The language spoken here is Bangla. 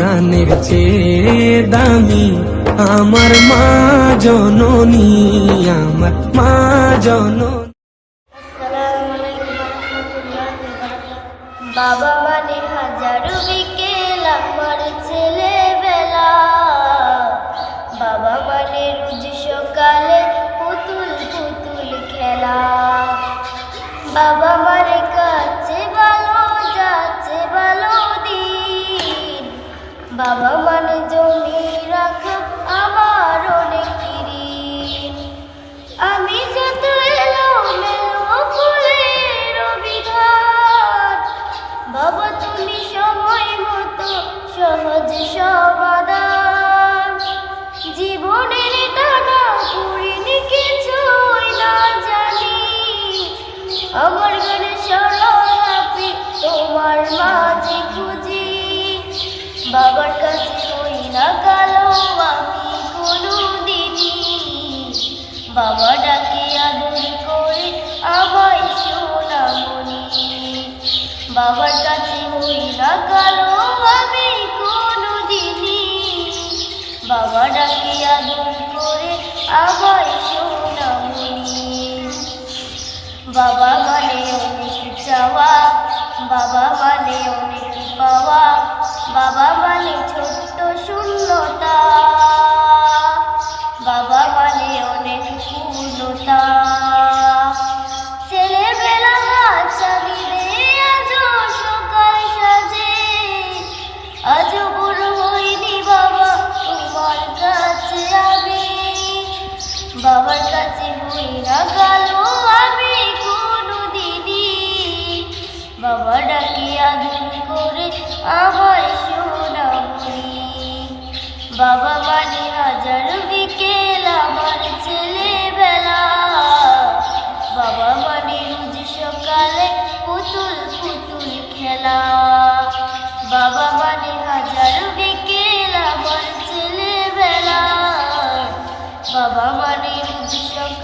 প্রাণের চেয়ে দামি আমার মা জননী, আমার মা জননী। বাবা মানে মানে রোজ সকালে পুতুল পুতুল খেলা। বাবা মানে বাবা মানে জমি রাখা, আমার অনেক ঋণ আমি যত এলো মেলো ফুলের বিঘাট বাবা তুমি সময় মতো সহজ সমাধান জীবনের টানা পুরিনি কিছুই না জানি, আমার ঘরে সরলাপি বাবার কাছে হই না কালো আমি কোনো দিনই বাবা ডাকে আদর করে, আমায় সোনামণি। বাবার কাছে হই না কালো আমি কোনো দিনই বাবা ডাকে আদর করে, আমায় সোনামণি। বাবা বাবার কাছে হই না আমি কোনো দিনই বাবা ডাকে আদর করে আমার সোনামণি বাবা মানে হাজার বিকেল আমার ছেলেবেলা বাবা মানে রোজ সকালে পুতুল পুতুল খেলা আমার ছেলেবেলা